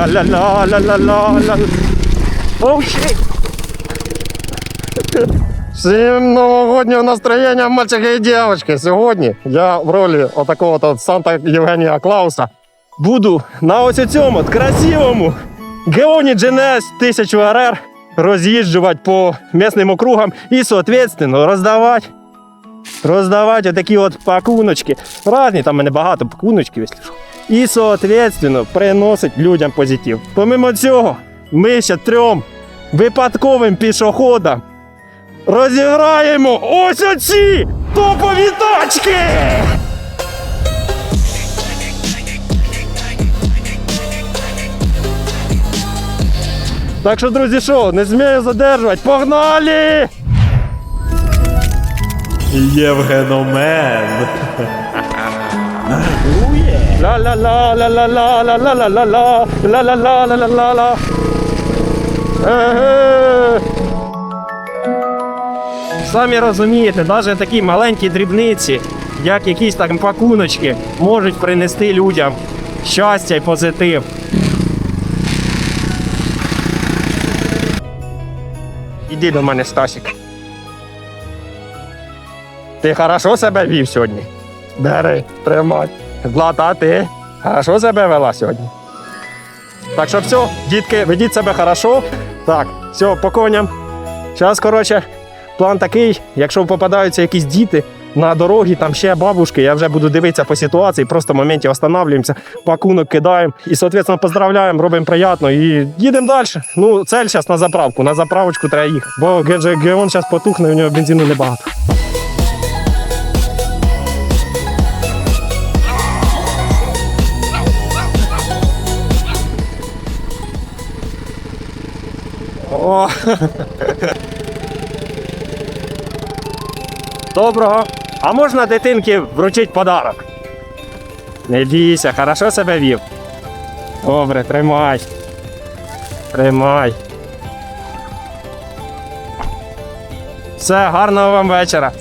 Ла-ла-ла-ла-ла-ла. Оу, щит. Всім новогоднього настроєння, мальчики і дівчатки. Сьогодні я в ролі отакого от Санта Євгенія Клауса буду на ось цьому красивому Геоні GNS 1000 РР роз'їжджувати по місним округам і, соответственно, роздавати роздавати такі от пакуночки. Разні, там мене багато пакуночків, якщо що. І, соответственно, приносить людям позитив. Помимо цього, ми ще трьом випадковим пішоходам розіграємо ось оці топові тачки! Так що, друзі, що, не змію задержувати, погнали! Євгеномен. Ла ла ла ла ла ла ла ла ла ла ла ла ла ла ла ла ла Самі розумієте, навіть такі маленькі дрібниці, як якісь там пакуночки, можуть принести людям щастя і позитив. Іди до мене, Стасік. Ти хорошо себе вів сьогодні? Бери, тримай. Злата, ти хорошо себе вела сьогодні. Так що все, дітки, ведіть себе хорошо. Так, все, по коням. Зараз, коротше, план такий, якщо попадаються якісь діти на дорогі, там ще бабушки, я вже буду дивитися по ситуації, просто в моменті останавливаємося, пакунок кидаємо і, соответственно, поздравляємо, робимо приємно і їдемо далі. Ну, цель зараз на заправку, на заправочку треба їхати, бо ге- Геон зараз потухне, у нього бензину небагато. О. Доброго. А можна дитинки вручити подарок? Не бійся, хорошо себе вів. Добре, тримай. Тримай. Все, гарного вам вечора.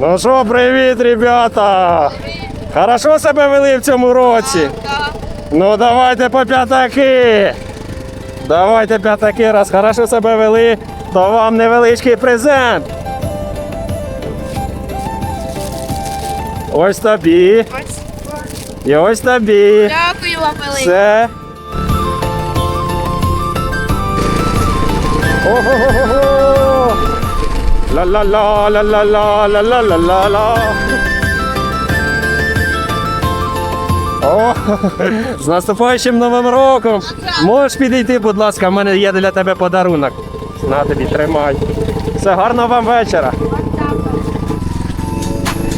Ну що, привіт, ребята! Хорошо себе вели в цьому році? Ну давайте по п'ятаки. Давайте п'ятаки, раз хорошо себе вели, то вам невеличкий презент. Ось тобі. І ось тобі. Дякую вам велике. Все. Ого-го-го-го. Ла-ла-ла, О, з наступаючим новим роком. Можеш підійти, будь ласка, в мене є для тебе подарунок. На тобі, тримай. Все, гарного вам вечора.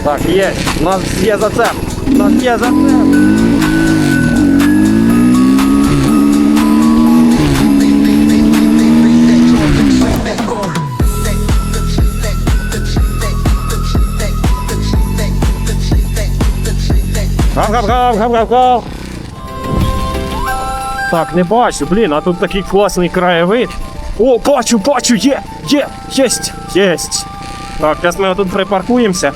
Так, є. У нас є зацеп. У нас є зацеп. Гав-гав-гав-гав-гав-гав. Так, не бачу, блін, а тут такий класний краєвид. О, бачу, бачу, є, є, єсть, єсть. Так, зараз ми тут припаркуємося.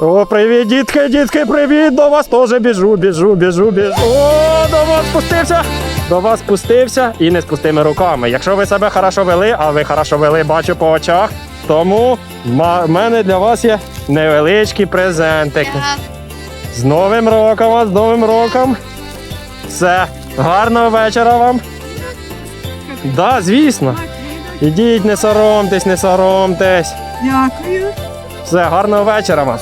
О, привіт, дітки, дітки, привіт! До вас теж біжу, біжу, біжу, біжу. О, до вас спустився! До вас спустився і не з пустими руками. Якщо ви себе хорошо вели, а ви хорошо вели, бачу по очах, тому в мене для вас є невеличкий презентик. З Новим роком вас, з Новим роком. Все. Гарного вечора вам. Да, звісно. Ідіть, не соромтесь, не соромтесь. Дякую. Все, гарного вечора вам.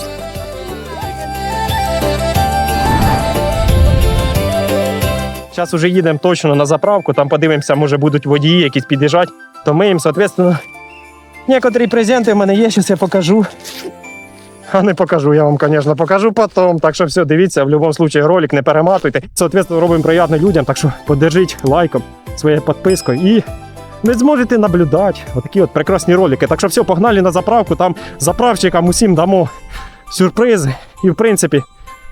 Зараз уже їдемо точно на заправку, там подивимося, може будуть водії якісь під'їжджати, то ми їм, соответственно, некоторі презенти в мене є, зараз я покажу. А не покажу, я вам, звісно, покажу потім. Так що все, дивіться, в будь-якому випадку ролик не перематуйте. Соответственно, робимо приємно людям, так що подержіть лайком, своєю підпискою і не зможете наблюдати отакі от прекрасні ролики. Так що все, погнали на заправку, там заправщикам усім дамо сюрпризи. І, в принципі,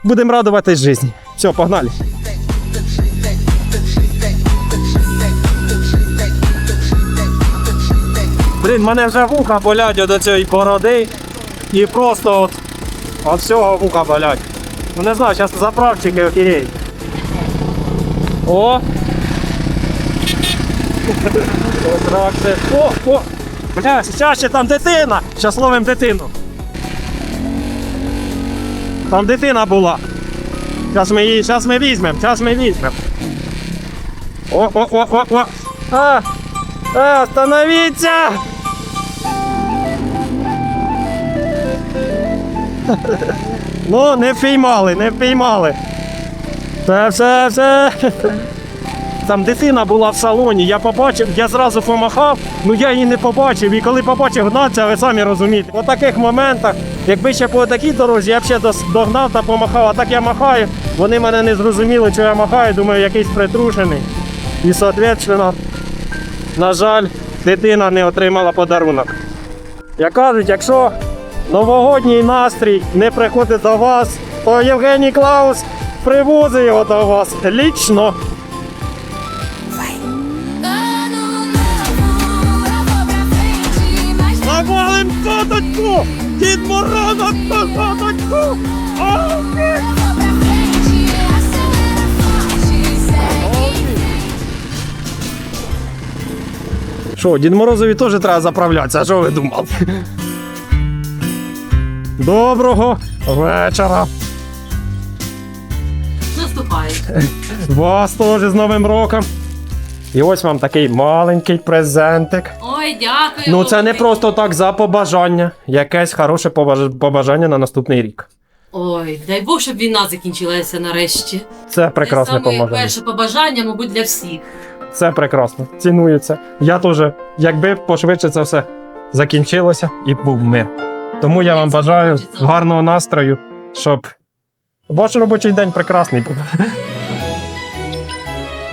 будемо радуватись житті. Все, погнали. Блін, мене вже вуха болять до цієї бороди. І просто от, от всього вуха болять. Ну не знаю, зараз заправчики окей. О! О, о! Бля, зараз ще там дитина! Щас ловим дитину. Там дитина була. Зараз ми її, зараз ми візьмемо, зараз ми візьмемо. О, о, о, о, о! А! А, остановіться! Ну, не впіймали, не впіймали. Все, все, все. Там дитина була в салоні, я побачив, я зразу помахав, ну я її не побачив. І коли побачив гнатися, ви самі розумієте. У таких моментах, якби ще по такій дорозі, я б ще догнав та помахав, а так я махаю, вони мене не зрозуміли, що я махаю, думаю, якийсь притрушений. І, соответственно, на жаль, дитина не отримала подарунок. Як кажуть, якщо новогодній настрій не приходить до вас, то Євгеній Клаус привозить його до вас лічно. Навалим соточку! Дід Мороза соточку! Що, Дід Морозові теж треба заправлятися, а що ви думали? Доброго вечора! Наступає. Вас теж з Новим роком! І ось вам такий маленький презентик. Ой, дякую. Ну це не просто так за побажання. Якесь хороше побажання на наступний рік. Ой, дай Бог, щоб війна закінчилася нарешті. Це прекрасне Це побажання. перше побажання, мабуть, для всіх. Це прекрасно. Цінується. Я теж, якби пошвидше це все закінчилося і був мир. Тому я вам бажаю гарного настрою, щоб ваш робочий день прекрасний був.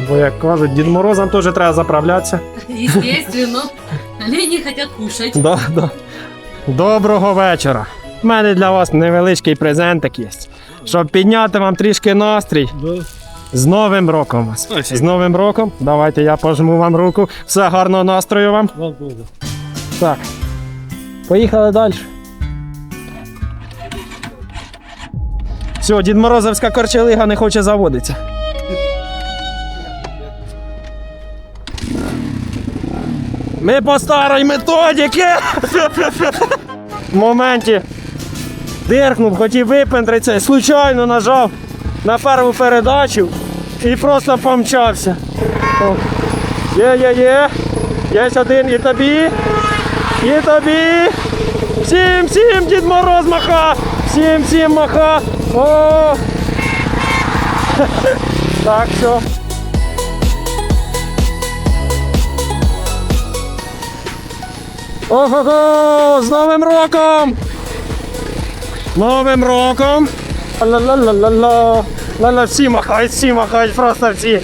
Бо як кажуть, Дід Морозам теж треба заправлятися. Естественно. Лені хотять кушать. Да, да. Доброго вечора. У мене для вас невеличкий презентик є. Щоб підняти вам трішки настрій. З Новим роком вас. З Новим роком. Давайте я пожму вам руку. Все гарного настрою вам. Так. Поїхали далі. Все, Дід Морозовська корчелига не хоче заводитися. Ми по старій методіки. В моменті диркнув, хотів випендритися, случайно нажав на першу передачу і просто помчався. Є, є, є. Є один і тобі. І тобі. Всім, всім, Дід Мороз маха. Всім, всім маха. О. Так, все. Ого-го! З Новим роком! Новим роком! Ла-ла-ла-ла-ла! Ла-ла, всі махають, всі махають, просто всі.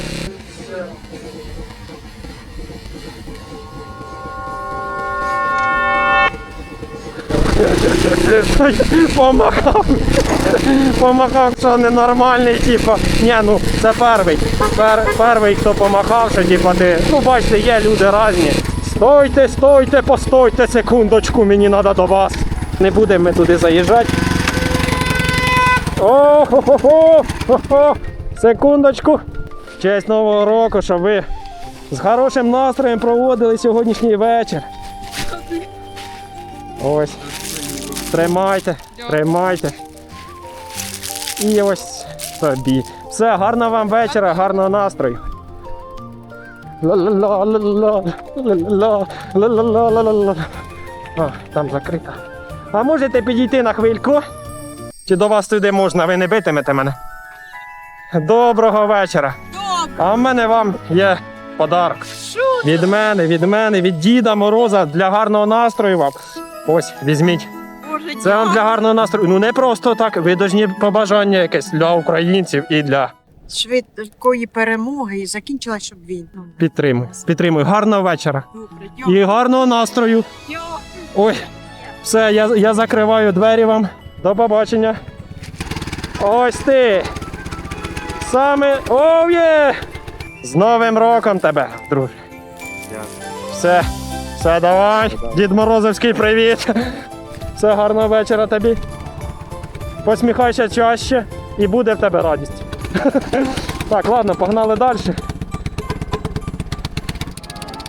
Помахав. Помахав, що ненормальний, типу. Ні, ну це перший. Пер, перший, хто помахав, що типу ти. Ну бачите, є люди різні. Стойте, стойте, постойте секундочку, мені треба до вас. Не будемо ми туди заїжджати. О, хо хо хо Секундочку. Честь Нового року, щоб ви з хорошим настроєм проводили сьогоднішній вечір. Ось. Тримайте, тримайте. І ось собі. Все, гарного вам вечора, гарного настрою. А, там закрито. А можете підійти на хвильку? Чи до вас туди можна, ви не битимете мене? Доброго вечора. А в мене вам є подарок. Від мене, від мене, від Діда Мороза для гарного настрою вам. Ось, візьміть. Це вам для гарного настрою. Ну не просто так. Ви побажання якесь для українців і для швидкої перемоги і закінчилась, щоб війна. підтримую. Підтримую. Гарного вечора. Добре, І гарного настрою. Ой, все, я, я закриваю двері вам. До побачення. Ось ти. Саме. Оу є! З Новим роком тебе, друже. Все. Все, давай. Дід Морозовський привіт. Все, гарного вечора тобі. Посміхайся чаще і буде в тебе радість. Так, ладно, погнали далі.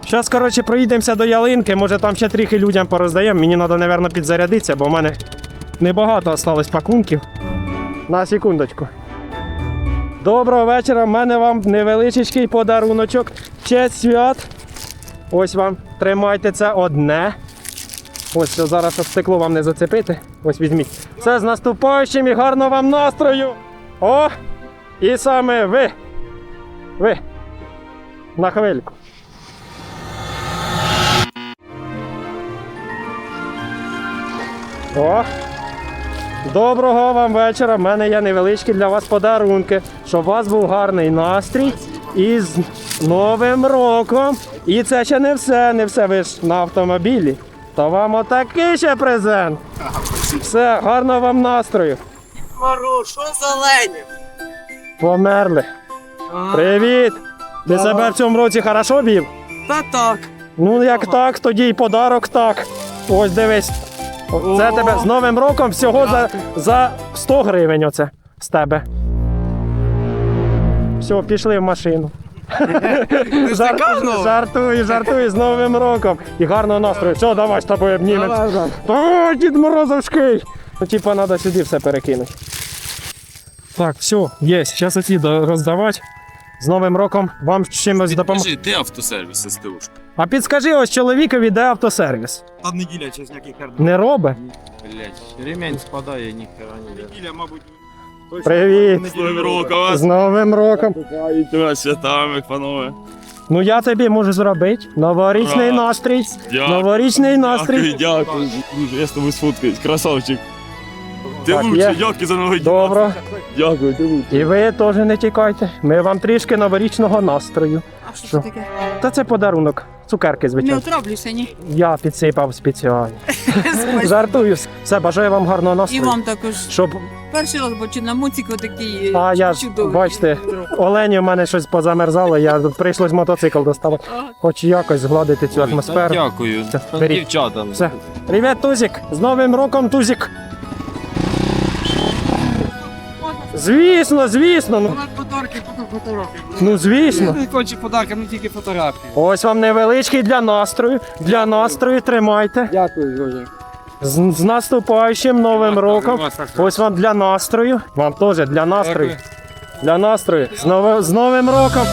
Зараз, коротше, проїдемося до ялинки, може там ще трохи людям пороздаємо. Мені треба, мабуть, підзарядитися, бо в мене небагато осталось пакунків. На секундочку. Доброго вечора, в мене вам невеличкий подаруночок. Честь свят. Ось вам, тримайте це одне. Ось зараз щоб стекло вам не зацепити. Ось візьміть. Це з наступаючим і гарного вам настрою. О! І саме ви. Ви. На хвильку. О! Доброго вам вечора. В мене є невеличкі для вас подарунки, щоб у вас був гарний настрій. І з Новим роком. І це ще не все, не все. Ви ж на автомобілі. То вам отакий ще презент. Все, гарного вам настрою. Мару, що за лень? Померли. Привіт! Ти себе в цьому році хорошо вів? Та так. Ну як так, тоді й подарок так. Ось дивись. Це О. тебе з Новим роком всього за, за 100 гривень оце з тебе. Все, пішли в машину. Жар... знову? Жартую, жартую з Новим роком. І гарного настрою. Все, давай з тобою обнімемося. О, Дід Морозовський! Ну, типа, треба сюди все перекинути. Так, все, є. Зараз оці до- роздавати. З Новим роком вам чимось допомогти. Підкажи, де автосервіс СТУшка? А підскажи ось чоловікові, де автосервіс. Та неділя через який хер. Не робить? Блять, ремень спадає, ніхера не Неділя, мабуть. Привіт! З Новим роком вас! З Новим роком! Вас святами, панове! Ну я тобі можу зробити. Новорічний Ура! настрій. Дякую. Новорічний настрій. Дякую, дякую. Я з тобою сфоткаюсь, красавчик. Ти Так, лучший, є. дякую за новий день. Добре. Дякую, ти лучший. І ви теж не тікайте. Ми вам трішки новорічного настрою. А що Що? це таке? Та це подарунок. Цукерки, Не звичайно. ні? Я підсипав спеціально. Жартую. Все, бажаю вам гарного настрою. І вам також. Щоб. Перший раз бачу на моціку такий А я ж, чудовий. бачите, Олені в мене щось позамерзало, я прийшлось мотоцикл доставати. Хоч якось згладити цю атмосферу. Дякую. Беріть. Дівчатам. Все. Привіт, Тузік! З Новим роком, Тузік! Звісно, звісно. Ну, Подарки, фотографії. ну звісно. Не хочу подарки, не тільки фотографії. Ось вам невеличкий для настрою. Для настрою тримайте. Дякую, друзі. З, з наступаючим новим роком. Ось вам для настрою. Вам теж для настрою. Для настрою. З, нови- з новим роком.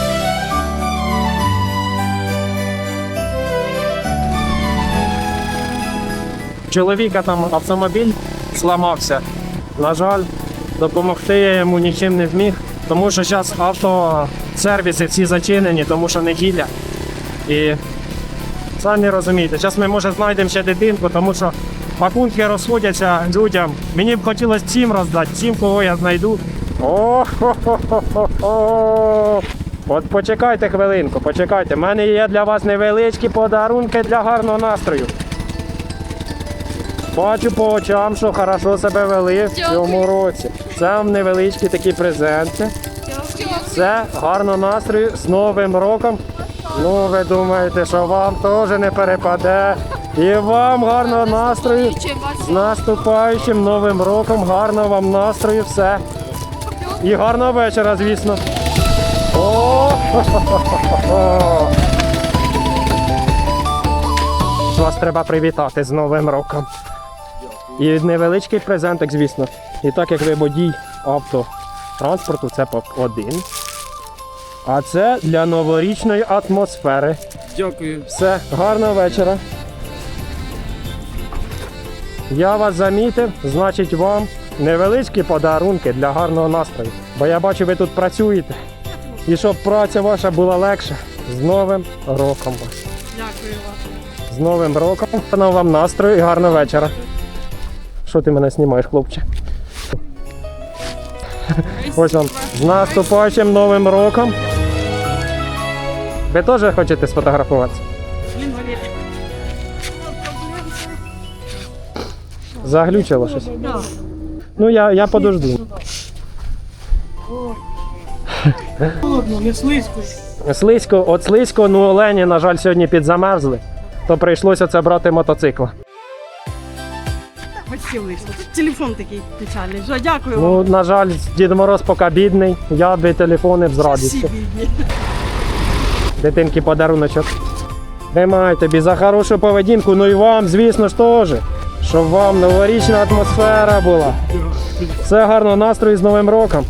Чоловіка там автомобіль зламався. На жаль, допомогти я йому нічим не зміг, тому що зараз автосервіси всі зачинені, тому що неділя. І самі розумієте, зараз ми може знайдемо ще дитинку, тому що пакунки розходяться людям. Мені б хотілося всім роздати, всім, кого я знайду. о хо хо хо хо От почекайте хвилинку, почекайте. У мене є для вас невеличкі подарунки для гарного настрою. Бачу по очам, що хорошо себе вели в цьому році. Це вам невеличкі такі презенти. Це гарного настрою з Новим роком. Ну, ви думаєте, що вам теж не перепаде. І вам гарного настрою. З наступаючим новим роком. Гарного вам настрою, все. І гарного вечора, звісно. О! Вас треба привітати з Новим роком. І невеличкий презентик, звісно. І так як ви водій автотранспорту, це по- один. А це для новорічної атмосфери. Дякую. Все, гарного вечора. Я вас замітив, значить вам невеличкі подарунки для гарного настрою. Бо я бачу, ви тут працюєте. І щоб праця ваша була легша. З Новим роком вас. Дякую вам. З Новим роком. Гарного вам настрою і гарного вечора. Що ти мене знімаєш, хлопче? Ось вам з наступаючим новим роком. Ви теж хочете сфотографуватися? Заглючило щось. Ну я, я подожду. Холодно, не слизько. Слизько, от слизько, ну олені, на жаль, сьогодні підзамерзли, то прийшлося це брати мотоцикл. Взагалі вийшло. Телефон такий печальний. Вже дякую вам. Ну, на жаль, Дід Мороз поки бідний, я би телефони б з радістю. Всі бідні. Дитинки подаруночок. Тримай тобі за хорошу поведінку, ну і вам, звісно ж, теж. Щоб вам новорічна атмосфера була. Все гарного настрою з Новим роком.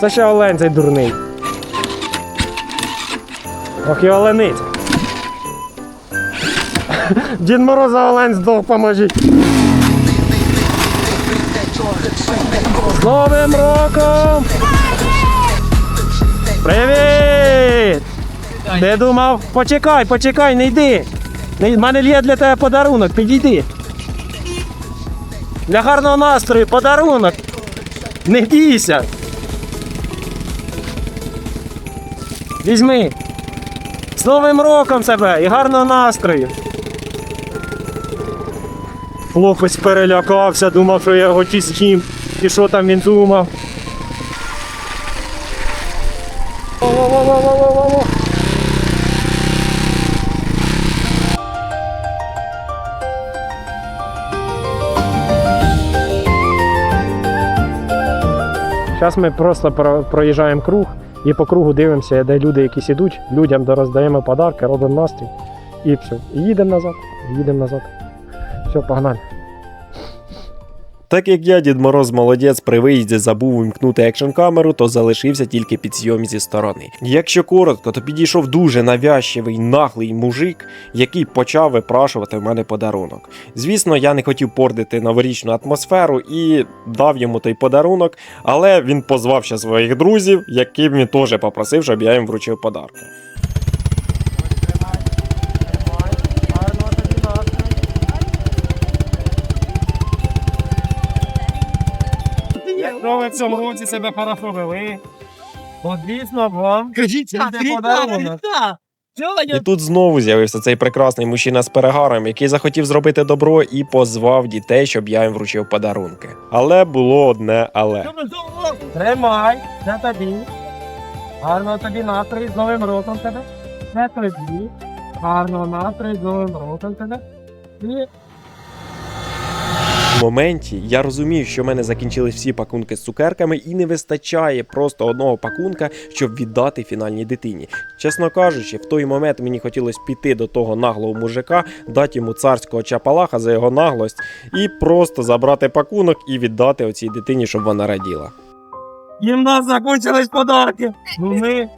Це ще Олень цей дурний. Ох і оленить. Дід Мороза Олень здох, поможіть. З Новим роком! Привіт! Не думав? Почекай, почекай, не йди. У мене є для тебе подарунок, підійди. Для гарного настрою подарунок. Не бійся. Візьми. З Новим роком себе і гарного настрою. Хлопець перелякався, думав, що я його чи з'їм. І що там він думав? Зараз ми просто про- проїжджаємо круг і по кругу дивимося, де люди якісь ідуть, людям роздаємо подарки, робимо настрій і все. І їдемо назад, їдемо назад. Все, погнали. Так як я, Дід Мороз молодець, при виїзді забув вимкнути екшн камеру, то залишився тільки під зйом зі сторони. Якщо коротко, то підійшов дуже навязчивий наглий мужик, який почав випрашувати в мене подарунок. Звісно, я не хотів портити новорічну атмосферу і дав йому той подарунок, але він позвав ще своїх друзів, яким він теж попросив, щоб я їм вручив подарки. Якщо ви в цьому році себе хорошо вели, вам Кажіть, буде подарунок. І тут знову з'явився цей прекрасний мужчина з перегаром, який захотів зробити добро і позвав дітей, щоб я їм вручив подарунки. Але було одне але. Тримай, це тобі. Гарного тобі настрою з Новим роком тебе. Це тобі. Гарного настрою з Новим роком тебе. І моменті я розумів, що в мене закінчились всі пакунки з цукерками, і не вистачає просто одного пакунка, щоб віддати фінальній дитині. Чесно кажучи, в той момент мені хотілося піти до того наглого мужика, дати йому царського чапалаха за його наглость, і просто забрати пакунок і віддати оцій дитині, щоб вона раділа. І в нас закінчились подарки. Ну ми,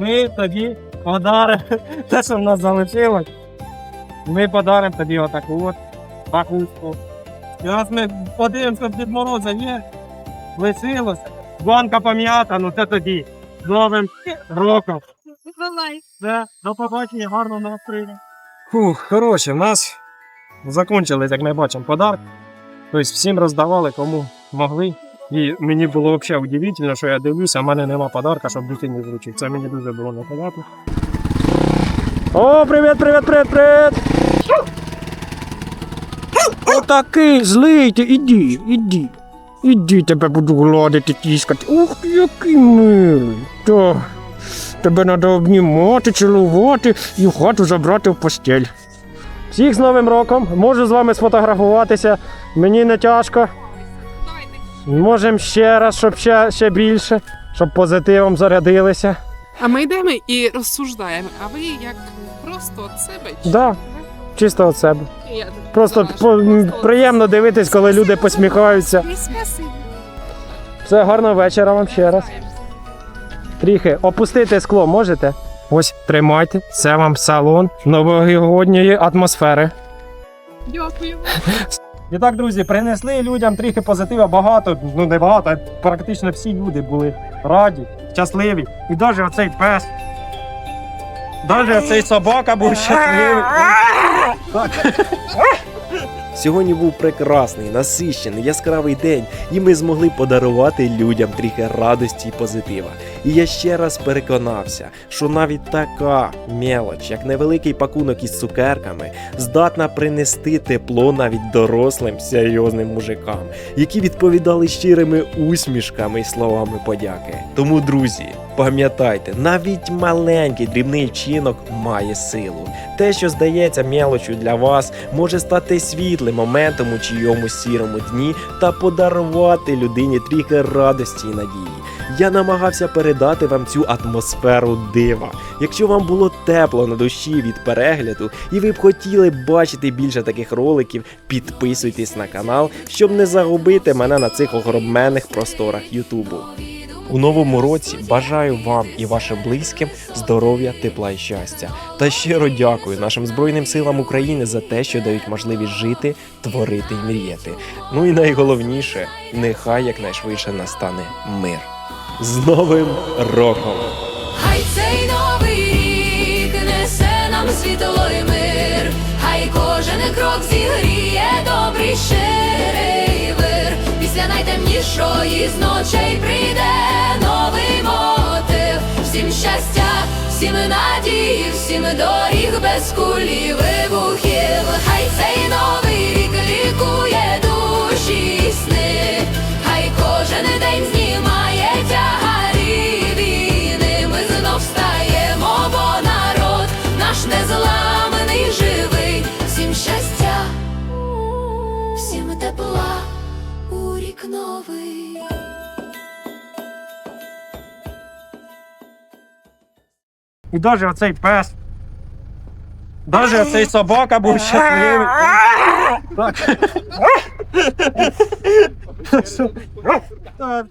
ми тобі подаримо те, що в нас залишилось. Ми подаримо тобі отаку от пакунку. І зараз ми подивимося, в Дід Мороза є. Лишилося. Банка пам'ята, ну це тобі. З Новим роком. Все, до побачення, гарного настрою. Фух, коротше, в нас закончились, як ми бачимо, подарки. Тобто всім роздавали, кому могли. І мені було взагалі удивительно, що я дивлюся, а в мене нема подарка, щоб дитині вручити. Це мені дуже було непонятно. О, привіт, привіт, привіт, привіт! Отакий злий ти, іди, іди. Іди, тебе буду гладити, тіскати. Ух ти, який милий. То, тебе треба обнімати, цілувати і в хату забрати в постель. Всіх з Новим роком. Можу з вами сфотографуватися. Мені не тяжко. Можемо ще раз, щоб ще, ще більше, щоб позитивом зарядилися. А ми йдемо і розсуждаємо, а ви як просто від себе? Да. Чисто від себе. Просто по- приємно дивитись, коли люди посміхаються. Все, гарного вечора вам ще раз. Тріхи, опустити скло можете? Ось, тримайте. Це вам салон новогодньої атмосфери. Дякую. І так, друзі, принесли людям трохи позитива багато, ну не багато, а практично всі люди були раді, щасливі. І навіть оцей пес. Навіть оцей собака був щасливий. Сьогодні був прекрасний, насищений, яскравий день, і ми змогли подарувати людям трохи радості і позитива. І я ще раз переконався, що навіть така мелоч, як невеликий пакунок із цукерками, здатна принести тепло навіть дорослим серйозним мужикам, які відповідали щирими усмішками і словами подяки. Тому, друзі, Пам'ятайте, навіть маленький дрібний вчинок має силу. Те, що здається мелочю для вас, може стати світлим моментом у чийомусь сірому дні та подарувати людині трохи радості і надії. Я намагався передати вам цю атмосферу дива. Якщо вам було тепло на душі від перегляду, і ви б хотіли бачити більше таких роликів, підписуйтесь на канал, щоб не загубити мене на цих огроменних просторах Ютубу. У новому році бажаю вам і вашим близьким здоров'я, тепла і щастя. Та щиро дякую нашим Збройним силам України за те, що дають можливість жити, творити і мріяти. Ну і найголовніше, нехай якнайшвидше настане мир. З Новим роком! Хай цей новий рік несе нам світло і мир, хай кожен крок зігріє добрий вир. Після найтемнішої з ночей прийде новий мотив. Всім щастя, всім надії, всім доріг без кулі вибухів. Хай цей новий І навіть оцей пес. Навіть оцей собака був щасливий. Так. Так,